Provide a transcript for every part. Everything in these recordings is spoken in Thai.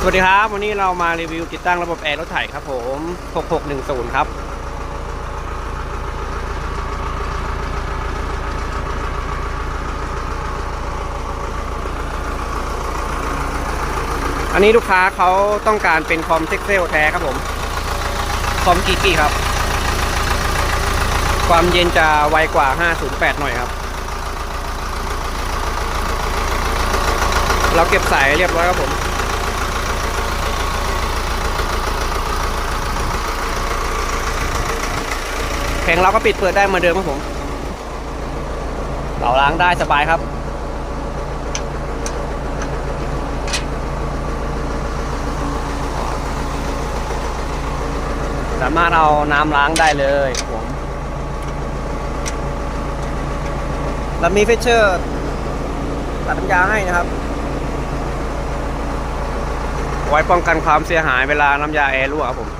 สวัสดีครับ วันนี้เรามารีวิวติดตั้งระบบแอร์รถไถครับผม 6610 ครับ อันนี้ลูกค้าเขาต้องการเป็นคอมเท็กเซลแท้ครับผม คอมกีกีครับ ความเย็นจะไวกว่า 508 หน่อยครับ เราเก็บสายเรียบร้อยครับผม แผงเราก็ปิดเปิดได้เหมือนเดิมครับผมเราล้างได้สบายครับ สามารถเอาน้ำล้างได้เลยครับผมแล้วมีเฟเชอร์ตัดน้ำยาให้นะครับ ไว้ป้องกันความเสียหายเวลาน้ำยาแอร์รั่วครับผม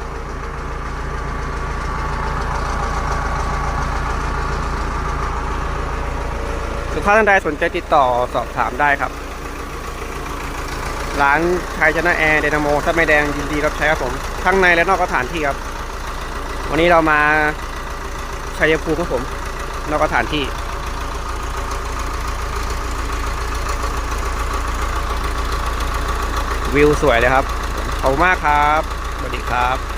ลูกค้าท่านใดสนใจติดต่อสอบถามได้ครับ ร้านไทยชนะแอร์เดนโมถ้าไม่แดงยินดีรับใช้ครับผมทั้งในและนอกสถานที่ครับ วันนี้เรามาชัยภูมิครับผม นอกสถานที่วิวสวยเลยครับ ขอบคุณมากครับ สวัสดีครับ